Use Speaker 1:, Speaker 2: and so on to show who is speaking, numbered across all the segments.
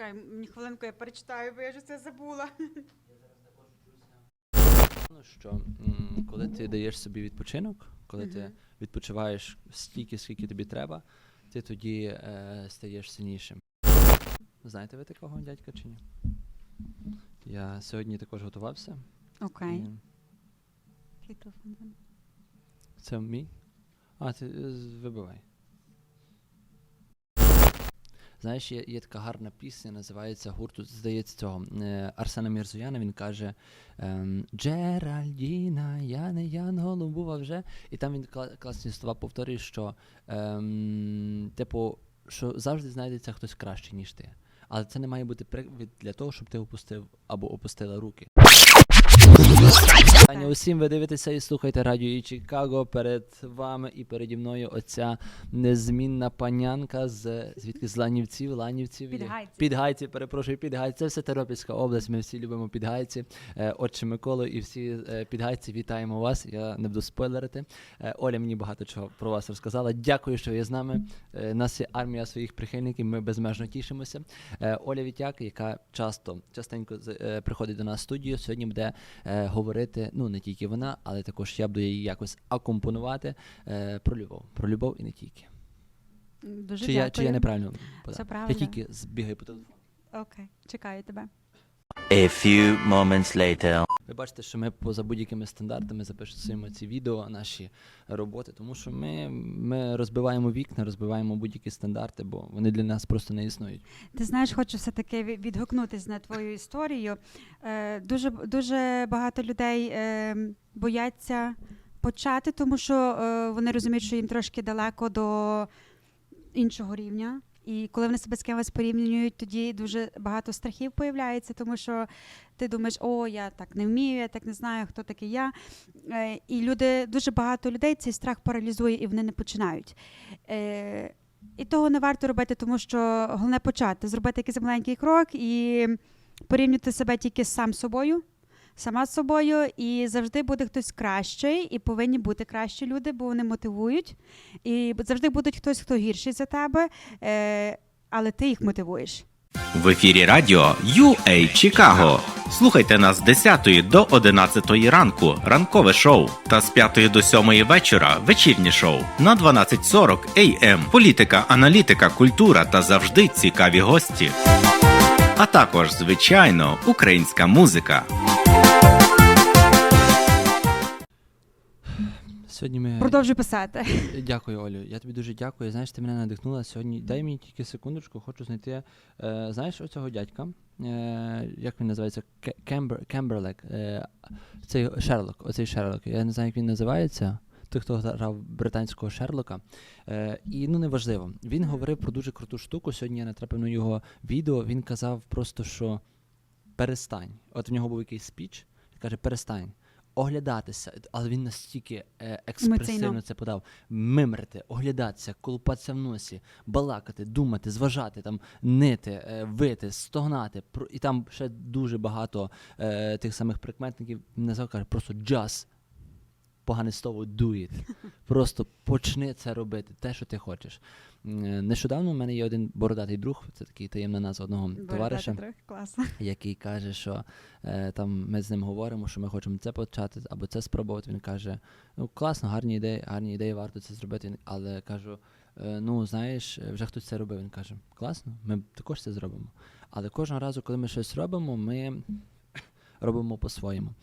Speaker 1: Чекай, мені хвилинку я перечитаю, бо я вже це забула.
Speaker 2: Ну, що м, коли ти даєш собі відпочинок, коли ти відпочиваєш стільки, скільки тобі треба, ти тоді е, стаєш сильнішим. Знаєте ви такого дядька чи ні? Я сьогодні також готувався.
Speaker 1: Окей.
Speaker 2: і. Це мій? А, ти е, з- вибивай. Знаєш, є, є така гарна пісня, називається гурту, здається, цього е, Арсена Мірзояна. Він каже ем, Джеральдіна, я не Янгол, був, вже. І там він класні слова повторює, що ем, типу, що завжди знайдеться хтось кращий, ніж ти. Але це не має бути привід для того, щоб ти опустив або опустила руки. Усім ви дивитеся і слухаєте радіо і Чикаго. Перед вами і переді мною оця незмінна панянка з звідки з Ланівців, Ланівців.
Speaker 1: Підгайці.
Speaker 2: Підгайці, перепрошую, підгайці. Це все Тернопільська область. Ми всі любимо підгайці. Е, Отче Миколо і всі е, підгайці, вітаємо вас. Я не буду спойлерити. Е, Оля мені багато чого про вас розказала. Дякую, що ви з нами. Нас є армія своїх прихильників. Ми безмежно тішимося. Оля Вітяк, яка часто частенько приходить до нас в студію, сьогодні буде е, говорити. Ну не тільки вона, але також я буду її якось акомпонувати е, про любов. Про любов і не тільки.
Speaker 1: Дуже
Speaker 2: Чи я, чи я неправильно подав?
Speaker 1: Це
Speaker 2: Я тільки збігаю по телефону.
Speaker 1: Окей, чекаю тебе.
Speaker 3: A few moments later.
Speaker 2: Ви бачите, що ми поза будь-якими стандартами записуємо ці відео, наші роботи, тому що ми, ми розбиваємо вікна, розбиваємо будь-які стандарти, бо вони для нас просто не існують.
Speaker 1: Ти знаєш, хочу все-таки ві- відгукнутись на твою історію. Е, дуже, дуже багато людей е, бояться почати, тому що е, вони розуміють, що їм трошки далеко до іншого рівня. І коли вони себе з кимось порівнюють, тоді дуже багато страхів появляється, тому що ти думаєш, о, я так не вмію, я так не знаю, хто такий я. Е, і люди, дуже багато людей цей страх паралізує, і вони не починають. Е, і того не варто робити, тому що головне почати, зробити якийсь маленький крок і порівнювати себе тільки сам собою, сама з собою, і завжди буде хтось кращий, і повинні бути кращі люди, бо вони мотивують. І завжди буде хтось, хто гірший за тебе, е, але ти їх мотивуєш.
Speaker 4: В ефірі радіо UA Чикаго. Слухайте нас з 10 до 11 ранку, ранкове шоу, та з 5 до 7 вечора вечірнє шоу на 12.40 AM. Політика, аналітика, культура та завжди цікаві гості. А також, звичайно, українська музика.
Speaker 2: Сьогодні ми
Speaker 1: Продовжуй писати.
Speaker 2: Дякую, Олю. Я тобі дуже дякую. Знаєш, ти мене надихнула сьогодні. Дай мені тільки секундочку, хочу знайти. Е, знаєш оцього дядька? Е, як він називається? Кембер, Кемберлек. Е, цей Шерлок. Оцей Шерлок. Я не знаю, як він називається. Той, хто грав британського Шерлока. Е, і ну неважливо. Він говорив про дуже круту штуку. Сьогодні я натрапив на його відео. Він казав просто, що перестань. От в нього був якийсь спіч. Він каже, перестань. Оглядатися, але він настільки е, експресивно
Speaker 1: Емоційно.
Speaker 2: це подав. Мимрити, оглядатися, колупатися в носі, балакати, думати, зважати, там, нити, е, вити, стогнати. І там ще дуже багато е, тих самих прикметників. Не каже, просто just погане слово do it. Просто почни це робити, те, що ти хочеш. Е, Нещодавно у мене є один бородатий друг, це такий таємна назва одного товариша
Speaker 1: Класно.
Speaker 2: який каже, що е, там ми з ним говоримо, що ми хочемо це почати або це спробувати. Він каже: ну класно, гарні ідеї, гарні ідеї, варто це зробити. Але кажу, е, ну знаєш, е, вже хтось це робив. Він каже, класно, ми також це зробимо. Але кожного разу, коли ми щось робимо, ми робимо по-своєму.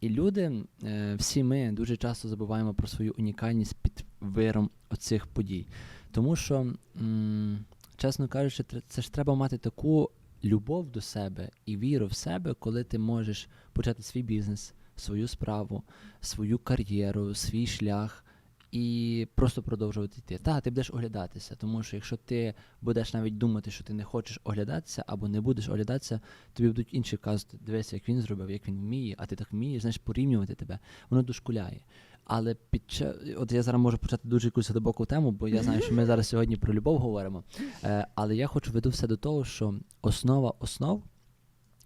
Speaker 2: І люди, е, всі ми дуже часто забуваємо про свою унікальність під виром оцих подій. Тому що, чесно кажучи, це ж треба мати таку любов до себе і віру в себе, коли ти можеш почати свій бізнес, свою справу, свою кар'єру, свій шлях. І просто продовжувати йти. Так, ти будеш оглядатися, тому що якщо ти будеш навіть думати, що ти не хочеш оглядатися або не будеш оглядатися, тобі будуть інші казати, дивися, як він зробив, як він вміє, а ти так вмієш, знаєш, порівнювати тебе. Воно дошкуляє. Але під ча... от я зараз можу почати дуже якусь глибоку тему, бо я знаю, що ми зараз сьогодні про любов говоримо. Е, але я хочу веду все до того, що основа основ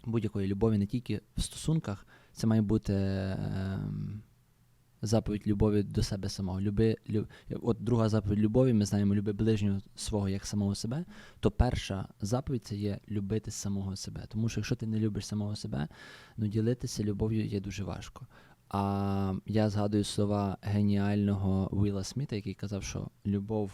Speaker 2: будь-якої любові, не тільки в стосунках, це має бути ем, заповідь любові до себе самого. Люби, лю, от друга заповідь любові, ми знаємо, люби ближнього свого як самого себе. То перша заповідь це є любити самого себе. Тому що якщо ти не любиш самого себе, ну ділитися любов'ю є дуже важко. А я згадую слова геніального Уіла Сміта, який казав, що любов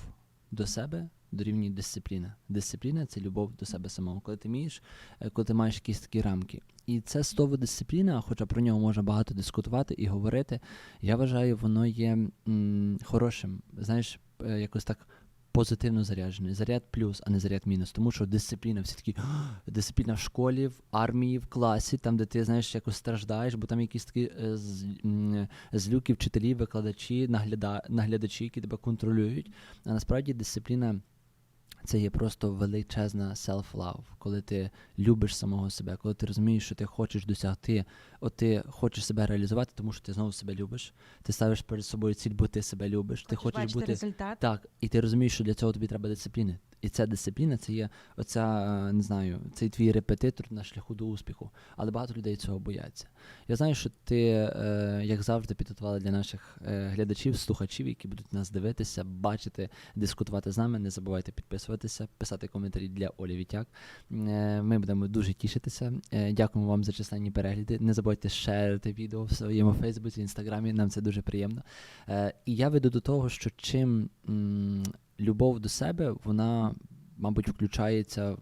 Speaker 2: до себе дорівнює дисципліна. Дисципліна це любов до себе самого. Коли ти вмієш, е, коли ти маєш якісь такі рамки. І це слово дисципліна, хоча про нього можна багато дискутувати і говорити, я вважаю, воно є м, хорошим. Знаєш, е, якось так. Позитивно заряджений, заряд плюс, а не заряд мінус. Тому що дисципліна, всі такі дисципліна в школі, в армії, в класі, там, де ти знаєш, якось страждаєш, бо там якісь такі е, злюки вчителі, викладачі, нагляда, наглядачі, які тебе контролюють. А насправді дисципліна це є просто величезна self-love, коли ти любиш самого себе, коли ти розумієш, що ти хочеш досягти, от ти хочеш себе реалізувати, тому що ти знову себе любиш. Ти ставиш перед собою ціль, бо ти себе любиш. ти хочеш бути
Speaker 1: результат.
Speaker 2: так, і ти розумієш, що для цього тобі треба дисципліни. І ця дисципліна це є оця, е, не знаю, цей твій репетитор на шляху до успіху. Але багато людей цього бояться. Я знаю, що ти, е, як завжди, підготувала для наших е, глядачів, слухачів, які будуть нас дивитися, бачити, дискутувати з нами. Не забувайте підписуватися, писати коментарі для Олі Вітяк. Ми будемо дуже тішитися. Дякуємо вам за численні перегляди. Не забудьте шерити відео в своєму Фейсбуці, інстаграмі. Нам це дуже приємно. І я веду до того, що чим любов до себе, вона, мабуть, включається.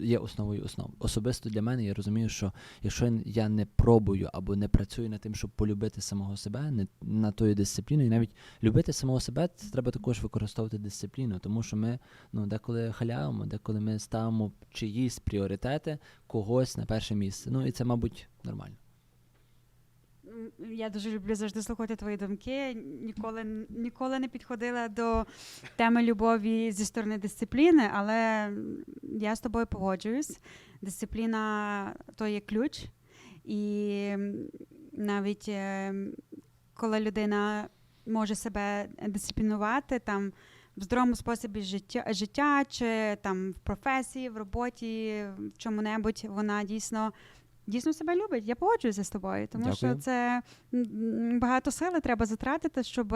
Speaker 2: Є основою основ. Особисто для мене я розумію, що якщо я не пробую або не працюю над тим, щоб полюбити самого себе, не на тою дисципліною, і навіть любити самого себе, це треба також використовувати дисципліну, тому що ми ну деколи халявимо, деколи ми ставимо чиїсь пріоритети когось на перше місце. Ну і це, мабуть, нормально.
Speaker 1: Я дуже люблю завжди слухати твої думки. Ніколи, ніколи не підходила до теми любові зі сторони дисципліни, але я з тобою погоджуюсь. Дисципліна то є ключ. І навіть е, коли людина може себе дисциплінувати там в здоровому способі життя, життя чи там в професії, в роботі, в чому-небудь, вона дійсно. Дійсно себе любить. Я погоджуюся з тобою, тому що це багато сили треба затратити, щоб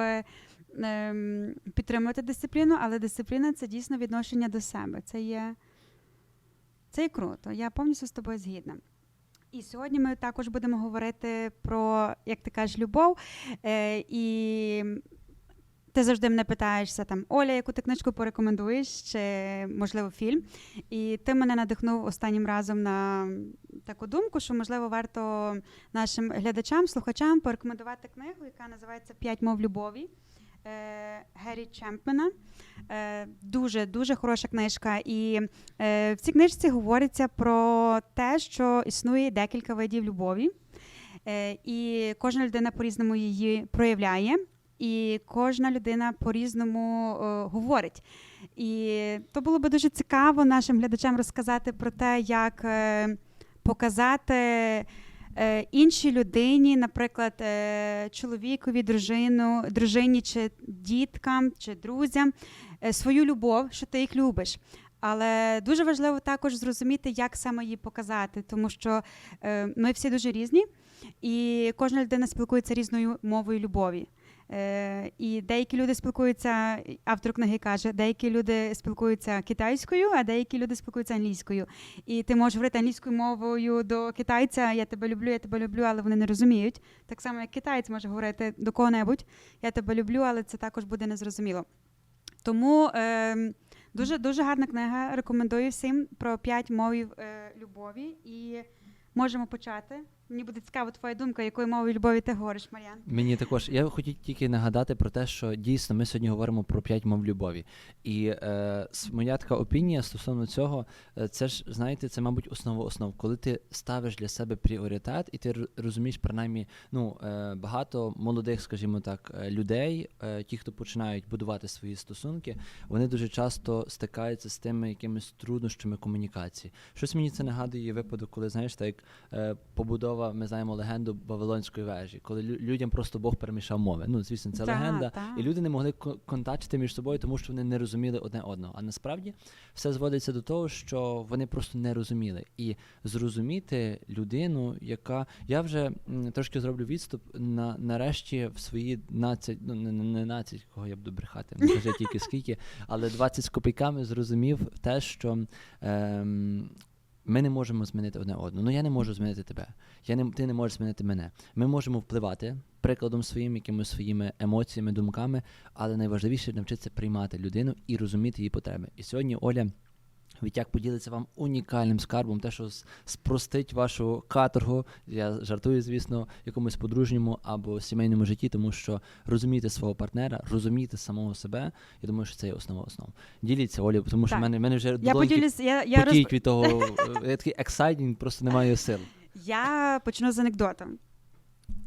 Speaker 1: ем, підтримувати дисципліну, але дисципліна це дійсно відношення до себе. Це є, це є круто. Я повністю з тобою згідна. І сьогодні ми також будемо говорити про, як ти кажеш, любов. Е, і ти завжди мене питаєшся там, Оля, яку ти книжку порекомендуєш, чи можливо фільм. І ти мене надихнув останнім разом на таку думку, що можливо варто нашим глядачам, слухачам порекомендувати книгу, яка називається П'ять мов любові. е, Геррі Чемпмена. Е, Дуже дуже хороша книжка. І е, в цій книжці говориться про те, що існує декілька видів любові, і кожна людина по-різному її проявляє, і кожна людина по-різному е, говорить. І то було би дуже цікаво нашим глядачам розказати про те, як е, показати е, іншій людині, наприклад, е, чоловікові, дружину, дружині чи діткам чи друзям е, свою любов, що ти їх любиш. Але дуже важливо також зрозуміти, як саме її показати, тому що ми всі дуже різні, і кожна людина спілкується різною мовою любові. Е, і деякі люди спілкуються, автор книги каже, деякі люди спілкуються китайською, а деякі люди спілкуються англійською. І ти можеш говорити англійською мовою до китайця Я тебе люблю, я тебе люблю, але вони не розуміють. Так само, як китаєць може говорити до кого-небудь Я тебе люблю, але це також буде незрозуміло. Тому е, дуже дуже гарна книга. Рекомендую всім про п'ять мовів е, любові. І можемо почати. Мені буде цікаво твоя думка, якою мовою любові ти говориш, Мар'ян.
Speaker 2: Мені також я хотів тільки нагадати про те, що дійсно ми сьогодні говоримо про п'ять мов любові. І е, моя така опінія стосовно цього, е, це ж знаєте, це мабуть основа основ. Коли ти ставиш для себе пріоритет, і ти розумієш, принаймні, ну е, багато молодих, скажімо так, е, людей, е, ті, хто починають будувати свої стосунки, вони дуже часто стикаються з тими якимись труднощами комунікації. Щось мені це нагадує випадок, коли знаєш, так як е, побудова цікава. Ми знаємо легенду Вавилонської вежі, коли людям просто Бог перемішав мови. Ну, звісно, це
Speaker 1: Та,
Speaker 2: легенда.
Speaker 1: та.
Speaker 2: І люди не могли контактити між собою, тому що вони не розуміли одне одного. А насправді все зводиться до того, що вони просто не розуміли. І зрозуміти людину, яка я вже трошки зроблю відступ на нарешті в свої 12, ну не, не не 12, кого я буду брехати, не кажи тільки скільки, але 20 з копійками зрозумів те, що. Ем, ми не можемо змінити одне одного. Ну я не можу змінити тебе. Я не, ти не можеш змінити мене. Ми можемо впливати прикладом своїм, якимись своїми емоціями, думками, але найважливіше навчитися приймати людину і розуміти її потреби. І сьогодні Оля. Відтяк поділиться вам унікальним скарбом, те, що спростить вашу каторгу. Я жартую, звісно, якомусь подружньому або сімейному житті, тому що розуміти свого партнера, розуміти самого себе. Я думаю, що це є основа основ. Діліться, Олі, тому що в мене, мене вже
Speaker 1: Я поділюсь, я, я, роз...
Speaker 2: потіють від того. е, Я такий exciting, просто немає сил.
Speaker 1: я почну з анекдотом.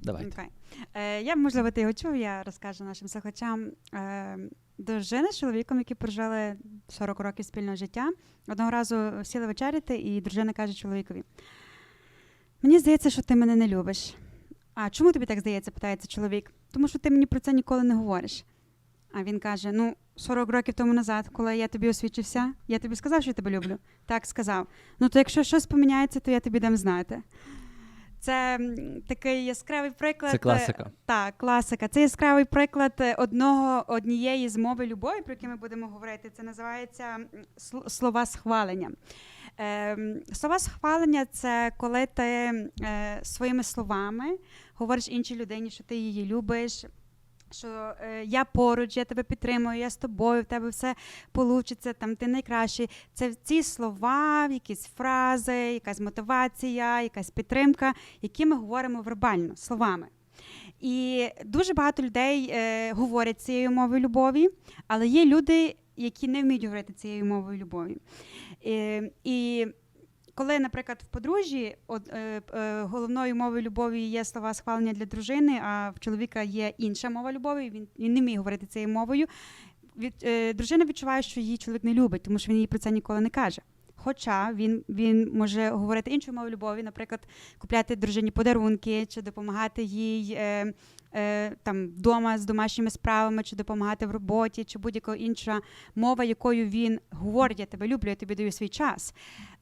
Speaker 2: Давайте.
Speaker 1: Окей. Е, я, можливо, ти його чув, я розкажу нашим слухачам. Е, дружина з чоловіком, які прожили 40 років спільного життя, одного разу сіли вечеряти, і дружина каже чоловікові: Мені здається, що ти мене не любиш. А чому тобі так здається? питається чоловік. Тому що ти мені про це ніколи не говориш. А він каже: Ну, 40 років тому назад, коли я тобі освічився, я тобі сказав, що я тебе люблю. Так, сказав. Ну, то якщо щось поміняється, то я тобі дам знати. Це такий яскравий приклад.
Speaker 2: Це класика.
Speaker 1: Так, класика. Це яскравий приклад одного однієї з мови любові, про які ми будемо говорити. Це називається слова схвалення. Ем, слова схвалення це коли ти е, своїми словами говориш іншій людині, що ти її любиш. Що е, я поруч, я тебе підтримую, я з тобою, в тебе все получиться, там ти найкращий. Це ці слова, якісь фрази, якась мотивація, якась підтримка, які ми говоримо вербально словами. І дуже багато людей е, говорять цією мовою любові, але є люди, які не вміють говорити цією мовою любові. Е, і коли, наприклад, в подружжі от, е, е, головною мовою любові є слова схвалення для дружини, а в чоловіка є інша мова любові, він, він не вміє говорити цією мовою. Від, е, дружина відчуває, що її чоловік не любить, тому що він їй про це ніколи не каже. Хоча він, він може говорити іншою мовою любові, наприклад, купляти дружині подарунки, чи допомагати їй е, е, там вдома з домашніми справами, чи допомагати в роботі, чи будь-яка інша мова, якою він говорить, я тебе люблю, я тобі даю свій час,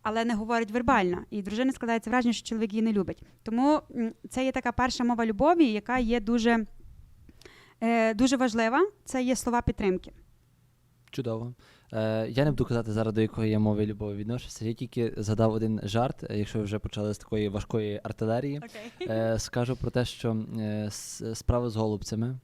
Speaker 1: але не говорить вербально. І дружина складається враження, що чоловік її не любить. Тому це є така перша мова любові, яка є дуже, е, дуже важлива. Це є слова підтримки.
Speaker 2: Чудово. Е, я не буду казати зараз, до якої я мови любові відношуся. Я тільки згадав один жарт, е, якщо ви вже почали з такої важкої артилерії. Е, скажу про те, що е, с- справа з голубцями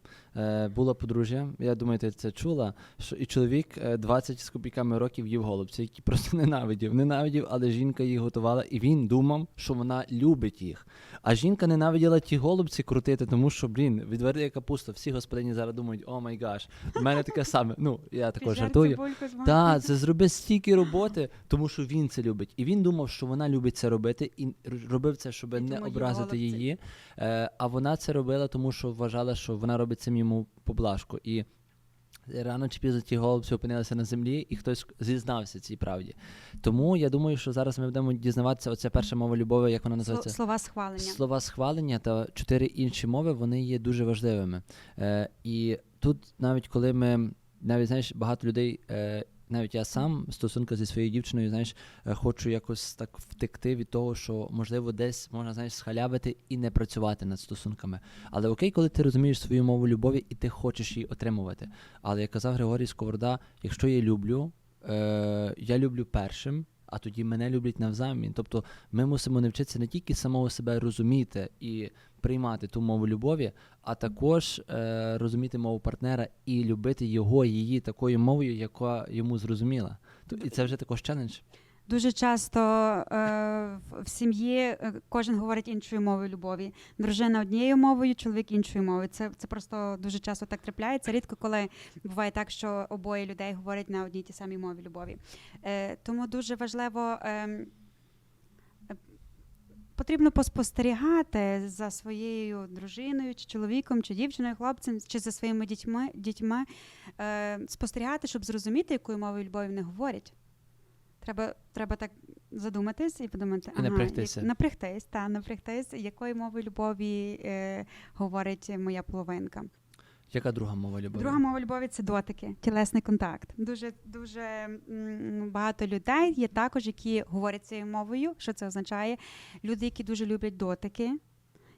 Speaker 2: була подружжя. Я думаю, ти це чула. Що і чоловік е, 20 з копійками років їв голубці, які просто ненавидів. Ненавидів, але жінка їх готувала, і він думав, що вона любить їх. А жінка ненавиділа ті голубці крутити, тому що, блін, відверти капуста. Всі господині зараз думають, о май гаш, в мене таке саме. Ну, я також жартую. Так, це зробив стільки роботи, тому що він це любить. І він думав, що вона любить це робити, і робив це, щоб не образити її. Е, а вона це робила, тому що вважала, що вона робить цим йому поблажку. І рано чи пізно ті голубці опинилися на землі, і хтось зізнався цій правді. Тому я думаю, що зараз ми будемо дізнаватися, оця перша мова любові, як вона називається.
Speaker 1: Слова схвалення.
Speaker 2: Слова схвалення та чотири інші мови вони є дуже важливими. Е, і тут, навіть коли ми, навіть знаєш, багато людей, е, навіть я сам стосунка зі своєю дівчиною, знаєш, е, хочу якось так втекти від того, що можливо десь можна знаєш схалявити і не працювати над стосунками. Але окей, коли ти розумієш свою мову любові і ти хочеш її отримувати. Але як казав Григорій Сковорода, якщо я люблю, е, я люблю першим. А тоді мене люблять навзамін. Тобто ми мусимо навчитися не тільки самого себе розуміти і приймати ту мову любові, а також е, розуміти мову партнера і любити його, її такою мовою, яка йому зрозуміла. І це вже також челендж.
Speaker 1: Дуже часто е, в- сім'ї е, кожен говорить іншою мовою любові. Дружина однією мовою, чоловік іншою мовою. Це, це просто дуже часто так трапляється. Рідко коли буває так, що обоє людей говорять на одній й тій самій мові любові. Е, тому дуже важливо. е, Потрібно поспостерігати за своєю дружиною, чи чоловіком, чи дівчиною, хлопцем, чи за своїми дітьми, дітьми е, спостерігати, щоб зрозуміти, якою мовою любові вони говорять. Треба, треба так задуматись і подумати,
Speaker 2: І напрягтися.
Speaker 1: як, напрягтись, та, напрягтись, якою мовою любові е, говорить моя половинка.
Speaker 2: Яка друга мова любові?
Speaker 1: Друга мова любові це дотики, тілесний контакт. Дуже дуже багато людей є також, які говорять цією мовою. Що це означає? Люди, які дуже люблять дотики,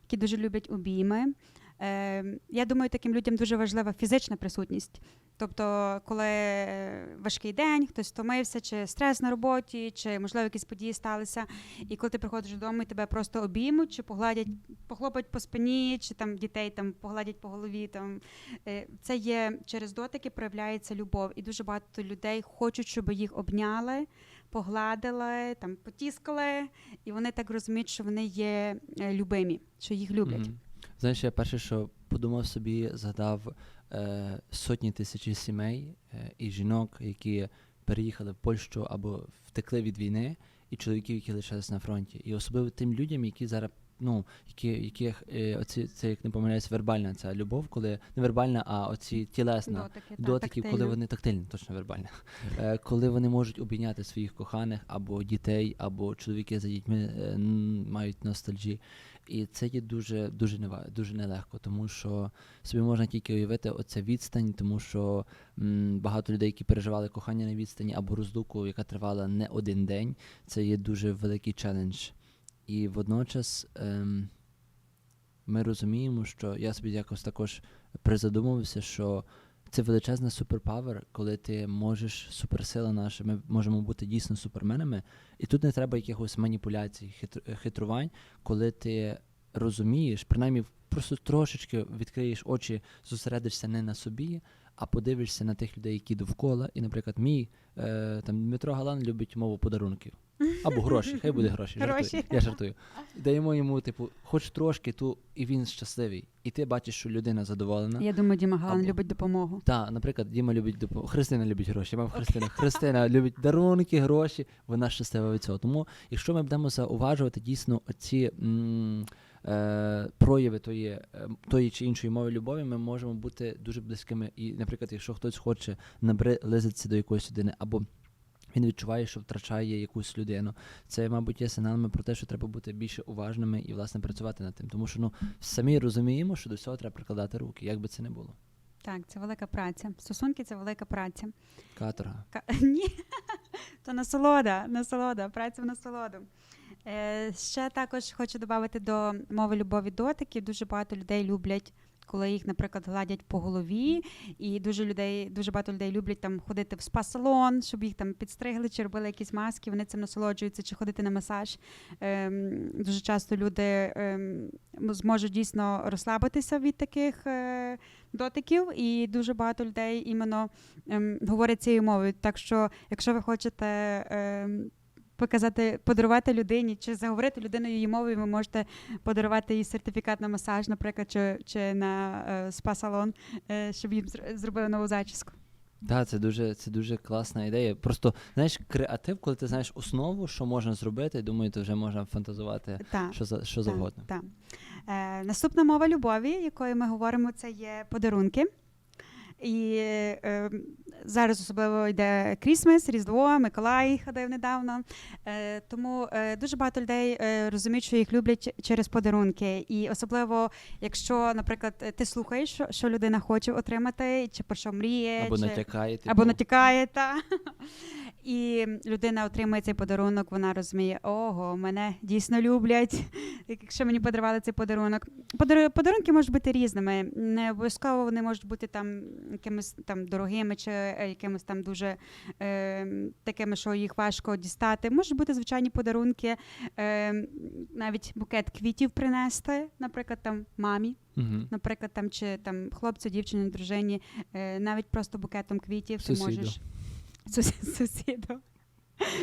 Speaker 1: які дуже люблять обійми. Е, я думаю, таким людям дуже важлива фізична присутність. Тобто, коли е, важкий день, хтось втомився, чи стрес на роботі, чи можливо якісь події сталися, і коли ти приходиш додому, і тебе просто обіймуть, чи погладять, похлопать по спині, чи там дітей там погладять по голові. Там Е, це є через дотики проявляється любов, і дуже багато людей хочуть, щоб їх обняли, погладили, там потіскали, і вони так розуміють, що вони є е, любимі, що їх люблять.
Speaker 2: Мгм. Знаєш, я перше, що подумав собі, згадав е, сотні тисяч сімей е, і жінок, які переїхали в Польщу або втекли від війни, і чоловіків, які лишились на фронті. І особливо тим людям, які зараз. Ну, які, яких е, оці, це як не помиляюсь, вербальна ця любов, коли не вербальна, а оці тілесна
Speaker 1: Дотики, та,
Speaker 2: дотиків, коли вони тактильні, точно вербальна, е, коли вони можуть обійняти своїх коханих або дітей, або чоловіки за дітьми е, мають ностальжі. І це є дуже дуже нева- дуже нелегко, тому що собі можна тільки уявити оця відстань, тому що м, багато людей, які переживали кохання на відстані або розлуку, яка тривала не один день, це є дуже великий челендж. І водночас ем, ми розуміємо, що я собі якось також призадумався, що це величезна суперпавер, коли ти можеш суперсила наша, ми можемо бути дійсно суперменами, і тут не треба якихось маніпуляцій, хитр- хитрувань, коли ти розумієш, принаймні просто трошечки відкриєш очі, зосередишся не на собі, а подивишся на тих людей, які довкола. І, наприклад, мій е, там Дмитро Галан любить мову подарунків. Або гроші, хай буде гроші. Жартую. Я жартую. Даємо йому, типу, хоч трошки, ту, і він щасливий. І ти бачиш, що людина задоволена.
Speaker 1: Я думаю, Діма Галан
Speaker 2: Або-
Speaker 1: любить допомогу.
Speaker 2: Так, наприклад, Діма любить допомогу. Христина любить гроші. Мам Христина. Христина любить дарунки, гроші. Вона щаслива від цього. Тому, якщо ми будемо зауважувати дійсно оці м, е, прояви тої, е, тої чи іншої мови любові, ми можемо бути дуже близькими. І, наприклад, якщо хтось хоче наблизитися до якоїсь людини, або він відчуває, що втрачає якусь людину. Це, мабуть, є сигналами про те, що треба бути більше уважними і, власне, працювати над тим. Тому що ну самі розуміємо, що до цього треба прикладати руки, як би це не було.
Speaker 1: Так, це велика праця. Стосунки це велика праця.
Speaker 2: Каторга.
Speaker 1: Ка- Ні, то насолода, насолода, праця в насолоду. Е, ще також хочу додати до мови любові дотиків. Дуже багато людей люблять, коли їх, наприклад, гладять по голові, і дуже людей, дуже багато людей люблять там ходити в спа-салон, щоб їх там підстригли чи робили якісь маски. Вони цим насолоджуються, чи ходити на масаж. Ем, дуже часто люди ем, зможуть дійсно розслабитися від таких. Е, дотиків, і дуже багато людей іменно ем, говорять цією мовою. Так що, якщо ви хочете ем, показати, подарувати людині чи заговорити людиною її мовою, ви можете подарувати їй сертифікат на масаж, наприклад, чи, чи на е, спа-салон, е, щоб їм зр- зробили нову зачіску.
Speaker 2: Так, це дуже, це дуже класна ідея. Просто знаєш, креатив, коли ти знаєш основу, що можна зробити, думаю, то вже можна фантазувати
Speaker 1: Так.
Speaker 2: що, за, що завгодно.
Speaker 1: Так. Е, наступна мова любові, якою ми говоримо, це є подарунки. І е, зараз особливо йде Крісмес, Різдво, Миколай ходив недавно. Е, тому е, дуже багато людей е, розуміють, що їх люблять через подарунки. І особливо, якщо, наприклад, ти слухаєш, що, що людина хоче отримати, чи про що мріє,
Speaker 2: Або
Speaker 1: чи...
Speaker 2: натякає. Типу,
Speaker 1: Або натякає, та. І людина отримує цей подарунок, вона розуміє, ого, мене дійсно люблять, якщо мені подарували цей подарунок. Подар- Подарунки можуть бути різними. Не обов'язково вони можуть бути там якимись там дорогими чи е, якимись там дуже е, такими, що їх важко дістати. Можуть бути звичайні подарунки, е, навіть букет квітів принести, наприклад, там мамі
Speaker 2: Угу.
Speaker 1: наприклад, там чи там хлопцю, дівчині, дружині, е, навіть просто букетом квітів ти можеш Сус- сусіду.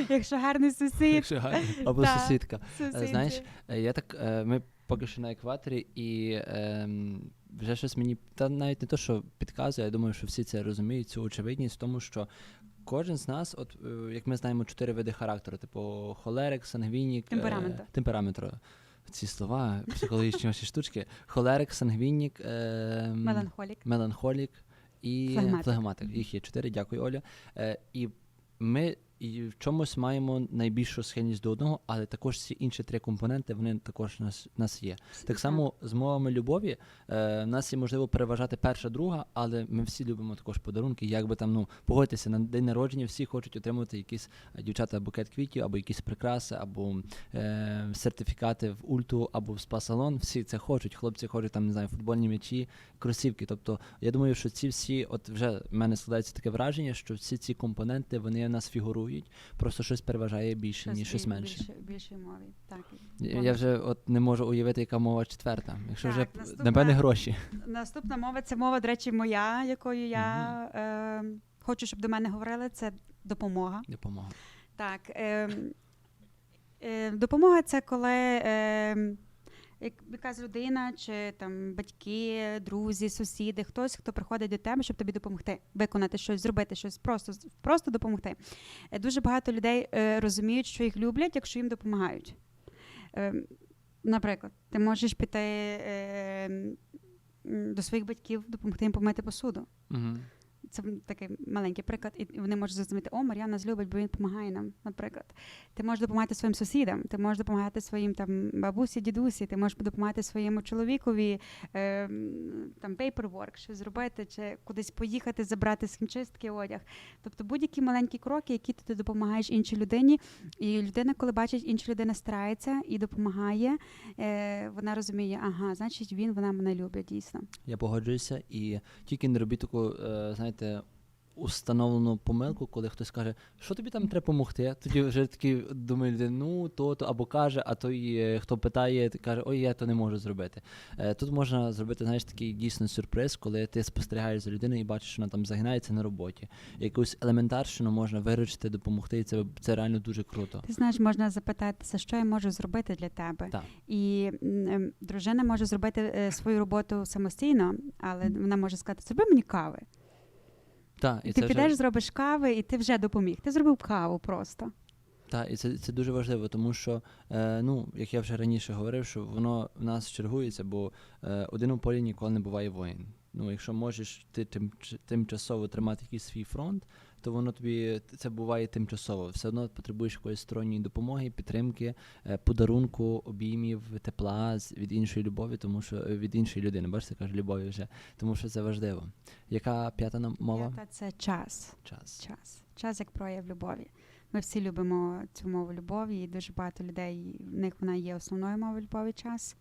Speaker 1: Якщо гарний сусід,
Speaker 2: Якщо гарно. Або
Speaker 1: Та.
Speaker 2: сусідка.
Speaker 1: сусідці.
Speaker 2: Е, Знаєш, е, я так, е, ми поки що на екваторі, і ем, вже щось мені, та навіть не то, що підказує, я думаю, що всі це розуміють, цю очевидність в тому, що кожен з нас, от е, як ми знаємо, чотири види характеру, типу холерик, сангвінік, е,
Speaker 1: Темпераменту.
Speaker 2: Ці слова, психологічні ваші штучки. Холерик, сангвінік, е,
Speaker 1: меланхолік.
Speaker 2: меланхолік і
Speaker 1: Флегматик.
Speaker 2: флегматик. Їх є чотири, дякую, Оля. Е, і ми і в чомусь маємо найбільшу схильність до одного, але також всі інші три компоненти вони також нас, нас є. Так само з мовами любові е, в нас є можливо переважати перша, друга, але ми всі любимо також подарунки. Як би там ну погодьтеся на день народження, всі хочуть отримати якісь е, дівчата букет квітів, або якісь прикраси, або е, сертифікати в ульту, або в спа-салон. Всі це хочуть. Хлопці хочуть там не знаю, футбольні м'ячі, кросівки. Тобто, я думаю, що ці всі, от вже в мене складається таке враження, що всі ці компоненти вони в нас фігурують, просто щось переважає більше, ніж щось менше.
Speaker 1: Більше, більшій мові. Так.
Speaker 2: Я я вже от не можу уявити, яка мова четверта. Якщо вже
Speaker 1: Так, наступна-
Speaker 2: напевне гроші.
Speaker 1: Наступна мова це мова, до речі, моя, якою я е, хочу, щоб до мене говорили. Це допомога.
Speaker 2: Допомога.
Speaker 1: Так. Е, е, допомога це коли е, якась людина, чи там батьки, друзі, сусіди, хтось, хто приходить до тебе, щоб тобі допомогти, виконати щось, зробити щось, просто, просто допомогти. Е, дуже багато людей е, розуміють, що їх люблять, якщо їм допомагають. Е, наприклад, ти можеш піти до своїх батьків, допомогти їм помити посуду.
Speaker 2: Угу.
Speaker 1: Це такий маленький приклад, і вони можуть зрозуміти, о, Мар'яна нас любить, бо він допомагає нам, наприклад. Ти можеш допомагати своїм сусідам, ти можеш допомагати своїм там бабусі, дідусі, ти можеш допомагати своєму чоловікові е, там paperwork, щось зробити, чи кудись поїхати, забрати з хімчистки одяг. Тобто будь-які маленькі кроки, які ти допомагаєш іншій людині. І людина, коли бачить, інша людина старається і допомагає, е, вона розуміє, ага, значить він, вона мене любить дійсно.
Speaker 2: Я погоджуюся, і тільки не робіть таку, е, знаєте, установлену помилку, коли хтось каже, що тобі там треба допомогти. Тоді вже такий думає ну то, то або каже, а той, е, хто питає, каже, ой, я то не можу зробити. Е, Тут можна зробити, знаєш, такий дійсно сюрприз, коли ти спостерігаєш за людиною і бачиш, що вона там загинається на роботі. Якусь елементарщину можна виручити, допомогти, і це, це реально дуже круто.
Speaker 1: Ти знаєш, можна запитатися, що я можу зробити для тебе.
Speaker 2: Так.
Speaker 1: І м, ем, дружина може зробити е, свою роботу самостійно, але вона може сказати: зроби мені кави.
Speaker 2: Так,
Speaker 1: І, ти
Speaker 2: це вже-
Speaker 1: підеш, зробиш кави, і ти вже допоміг. Ти зробив каву просто.
Speaker 2: Так, і це, це дуже важливо, тому що, е, ну, як я вже раніше говорив, що воно в нас чергується, бо е, один у полі ніколи не буває воїн. Ну, якщо можеш ти тим, тимчасово тримати якийсь свій фронт, то воно тобі це буває тимчасово. Все одно потребуєш якоїсь сторонньої допомоги, підтримки, е, подарунку, обіймів, тепла від іншої любові, тому що е, від іншої людини, бачите, кажу любові вже, тому що це важливо. Яка п'ята нам мова?
Speaker 1: П'ята – це час.
Speaker 2: Час.
Speaker 1: Час. Час як прояв любові. Ми всі любимо цю мову любові, і дуже багато людей в них вона є основною мовою любові час.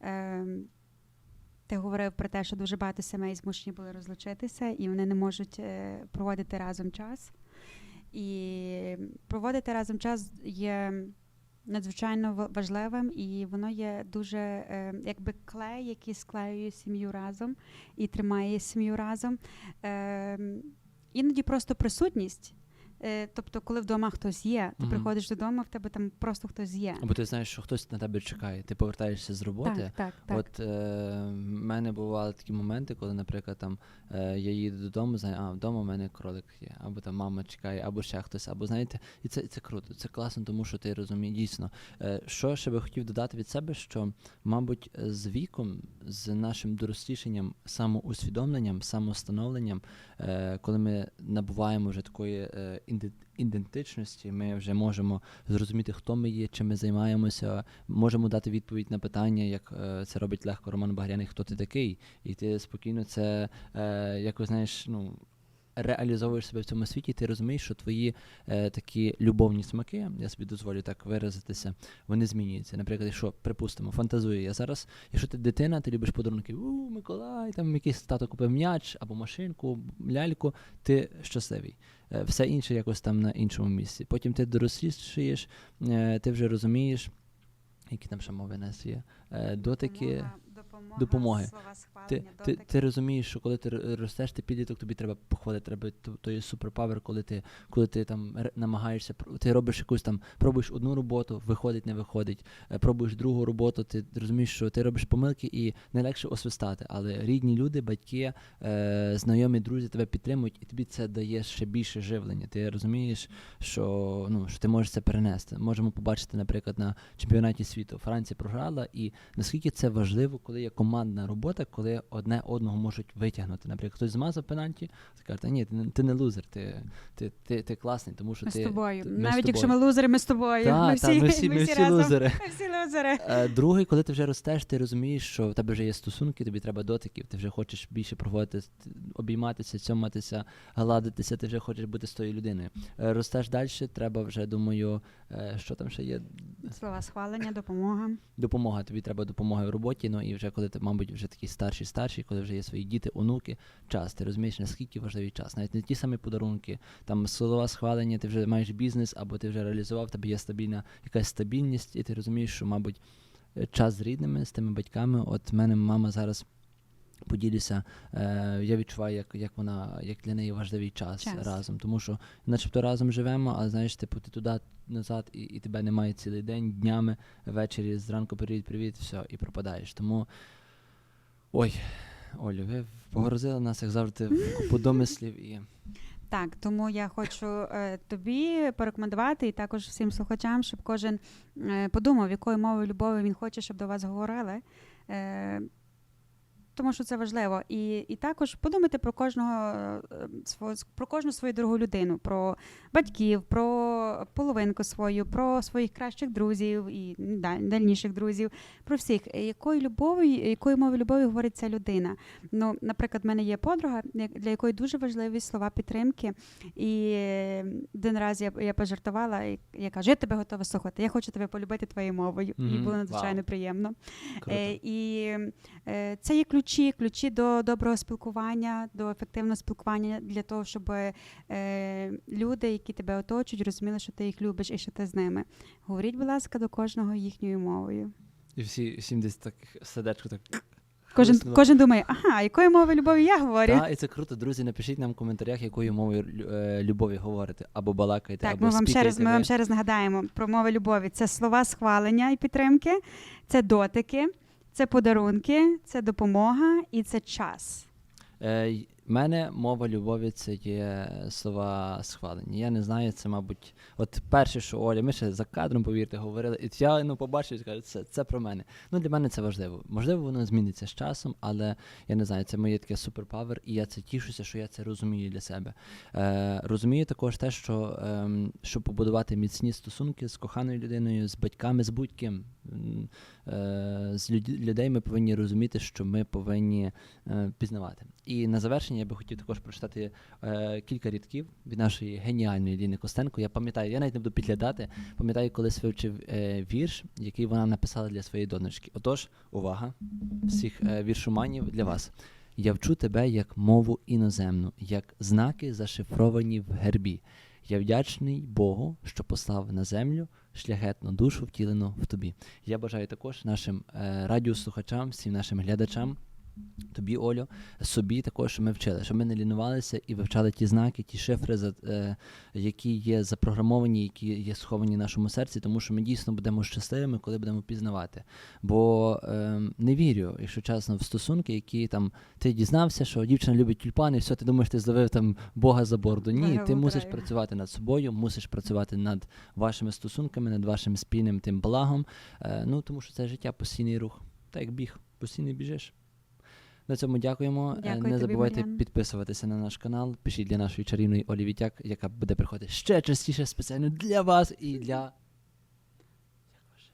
Speaker 1: Ем, ти говорив про те, що дуже багато сімей змушені були розлучитися, і вони не можуть е, проводити разом час. І проводити разом час є надзвичайно важливим, і воно є дуже е, якби клей, який склеює сім'ю разом і тримає сім'ю разом. Е, іноді просто присутність. Е, тобто, коли вдома хтось є, ти
Speaker 2: Мгм.
Speaker 1: приходиш додому, в тебе там просто хтось є.
Speaker 2: Або ти знаєш, що хтось на тебе чекає, ти повертаєшся з роботи.
Speaker 1: Так, так, так.
Speaker 2: От е, в мене бували такі моменти, коли, наприклад, там е, я їду додому, знаю, а вдома в мене кролик є, або там мама чекає, або ще хтось, або знаєте, і це, це круто, це класно, тому що ти розумієш дійсно. Е, що ще би хотів додати від себе, що, мабуть, з віком, з нашим дорослішенням, самоусвідомленням, самостановленням, е, коли ми набуваємо вже такої е, ідентичності, ми вже можемо зрозуміти, хто ми є, чим ми займаємося, можемо дати відповідь на питання, як е, це робить легко Роман Багряний, хто ти такий, і ти спокійно це е, якось знаєш, ну. Реалізовуєш себе в цьому світі, ти розумієш, що твої е, такі любовні смаки, я собі дозволю так виразитися, вони змінюються. Наприклад, якщо припустимо, фантазую я зараз, якщо ти дитина, ти любиш подарунки, у Миколай, там якийсь тато купив м'яч або машинку, ляльку, ти щасливий. Е, все інше якось там на іншому місці. Потім ти дорослішаєш, е, ти вже розумієш, які там ще мови нас є. Е, дотики.
Speaker 1: Допомога, допомога,
Speaker 2: допомоги.
Speaker 1: слова
Speaker 2: Ти, ти, ти розумієш, що коли ти ростеш, ти підліток, тобі треба похвалити, треба то, то є суперпавер, коли ти, коли ти там намагаєшся, ти робиш якусь там, пробуєш одну роботу, виходить, не виходить, е, пробуєш другу роботу, ти розумієш, що ти робиш помилки і найлегше освистати. Але рідні люди, батьки, е, знайомі, друзі тебе підтримують, і тобі це дає ще більше живлення. Ти розумієш, що, ну, що ти можеш це перенести. Можемо побачити, наприклад, на чемпіонаті світу. Франція програла, і наскільки це важливо, коли є командна робота, коли люди одне одного можуть витягнути. Наприклад, хтось змазав пенальті, каже, ні, ти, не- ти не лузер, ти, ти, ти, ти класний, тому що
Speaker 1: Ми
Speaker 2: ти.
Speaker 1: з тобою.
Speaker 2: ти-
Speaker 1: Навіть
Speaker 2: з
Speaker 1: якщо ми лузери, ми з тобою.
Speaker 2: Та,
Speaker 1: ми,
Speaker 2: та,
Speaker 1: всі,
Speaker 2: ми всі, ми всі
Speaker 1: разом.
Speaker 2: лузери.
Speaker 1: Ми всі лузери.
Speaker 2: Е, Другий, коли ти вже ростеш, ти розумієш, що в тебе вже є стосунки, тобі треба дотиків, ти вже хочеш більше проводити, обійматися, цьоматися, гладитися, ти вже хочеш бути з тою людиною. Е, Ростеш далі, треба вже, думаю, е, що там ще є.
Speaker 1: Слова схвалення, допомога.
Speaker 2: Допомога, тобі треба допомога в роботі. Ну і вже коли ти, мабуть, вже такий старший, старший, коли вже є свої діти, онуки, час. Ти розумієш, наскільки важливий час. Навіть не ті самі подарунки, там слова схвалення, ти вже маєш бізнес, або ти вже реалізував, тебе є стабільна якась стабільність, і ти розумієш, що, мабуть, е, час з рідними, з тими батьками. От в мене мама зараз. Поділюся, е, я відчуваю, як, як вона, як для неї важливий час,
Speaker 1: Час.
Speaker 2: разом. Тому що, начебто, разом живемо, а знаєш, типу, ти туди назад, і, і тебе немає цілий день, днями, ввечері, зранку привіт, привіт, все, і пропадаєш. Тому. Ой, Олю, ви погрозили нас, як завжди, в купу домислів і.
Speaker 1: Так, тому я хочу е, тобі порекомендувати і також всім слухачам, щоб кожен е, подумав, якою мовою любові він хоче, щоб до вас говорили. Е, тому що це важливо. І, і також подумайте про кожного е, про кожну свою дорогу людину, про батьків, про половинку свою, про своїх кращих друзів і дальніших друзів, про всіх. Е, Якою любов'ю, якою мовою любові говорить ця людина? Ну, наприклад, в мене є подруга, для якої дуже важливі слова підтримки. І е, один раз я, я пожартувала, і я кажу, я тебе готова слухати, я хочу тебе полюбити твоєю мовою. І було надзвичайно
Speaker 2: Вау.
Speaker 1: приємно.
Speaker 2: Круто.
Speaker 1: Е, і е, це є ключі, ключі до доброго спілкування, до ефективного спілкування для того, щоб е, люди, які тебе оточують, розуміли, що ти їх любиш і що ти з ними. Говоріть, будь ласка, до кожного їхньою мовою.
Speaker 2: І всі, всім десь так сердечко так.
Speaker 1: Кожен, кожен думає, ага, якою мовою любові я говорю.
Speaker 2: Та, і це круто, друзі. Напишіть нам в коментарях, якою мовою е, любові говорите, або балакаєте,
Speaker 1: Так,
Speaker 2: або
Speaker 1: ми вам ще раз ми вам ще раз нагадаємо про мови любові. Це слова схвалення і підтримки, це дотики, це подарунки, це допомога і це час.
Speaker 2: Е, мене мова любові це є слова схвалення. Я не знаю, це, мабуть, от перше, що Оля, ми ще за кадром, повірте, говорили, і я ну, побачив і скажу, це, це про мене. Ну, для мене це важливо. Можливо, воно зміниться з часом, але я не знаю, це моє таке суперпавер, і я це тішуся, що я це розумію для себе. Е, розумію також те, що ем, щоб побудувати міцні стосунки з коханою людиною, з батьками, з будь-ким. Е, з людей ми повинні розуміти, що ми повинні е, пізнавати. І на завершення я би хотів також прочитати е, кілька рядків від нашої геніальної Ліни Костенко. Я пам'ятаю, я навіть не буду підглядати. Пам'ятаю, колись вивчив вірш, який вона написала для своєї донечки. Отож, увага всіх віршоманів для вас. Я вчу тебе як мову іноземну, як знаки зашифровані в гербі. Я вдячний Богу, що послав на землю шляхетну душу втілену в тобі. Я бажаю також нашим е, радіослухачам, всім нашим глядачам, тобі, Олю, собі також, ми вчили, щоб ми не лінувалися і вивчали ті знаки, ті шифри, е, які є запрограмовані, які є сховані в нашому серці, тому що ми дійсно будемо щасливими, коли будемо пізнавати. Бо е, не вірю, якщо чесно, в стосунки, які там ти дізнався, що дівчина любить тюльпани, і все, ти думаєш, ти зловив там Бога за борду. Ні, ти мусиш працювати над собою, мусиш працювати над вашими стосунками, над вашим спільним тим благом. Е, ну тому що це життя постійний рух. Так як біг, постійно біжиш. На цьому дякуємо. Е,
Speaker 1: Дякую
Speaker 2: Не
Speaker 1: тобі,
Speaker 2: забувайте
Speaker 1: Мар'ян.
Speaker 2: підписуватися на наш канал. Пишіть для нашої чарівної Олі Вітяк, яка буде приходити ще частіше спеціально для вас і для. Ваше.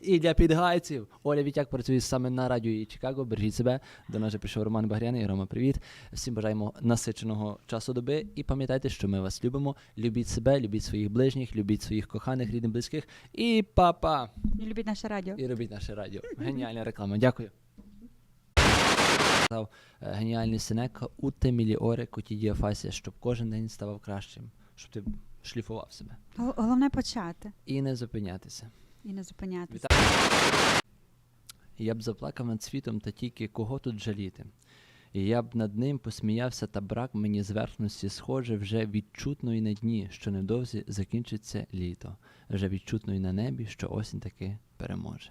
Speaker 2: І для підгайців. Оля Вітяк працює саме на радіо і Чикаго. Бережіть себе. До нас же прийшов Роман Багряний. Рома, привіт. Всім бажаємо насиченого часу доби. І пам'ятайте, що ми вас любимо. Любіть себе, любіть своїх ближніх, любіть своїх коханих, рідних, близьких. І па-па!
Speaker 1: І любіть наше радіо.
Speaker 2: І робіть наше радіо. Геніальна реклама. Дякую. Сказав е, геніальний Сенека «Уте міліоре котідія фасія», щоб кожен день ставав кращим, щоб ти шліфував себе.
Speaker 1: Головне почати
Speaker 2: І не зупинятися.
Speaker 1: і не зупинятися.
Speaker 2: Я б заплакав над світом, та тільки кого тут жаліти. І я б над ним посміявся, та брак мені зверхності схоже вже відчутно і на дні, що невдовзі закінчиться літо, вже відчутно і на небі, що осінь таки переможе.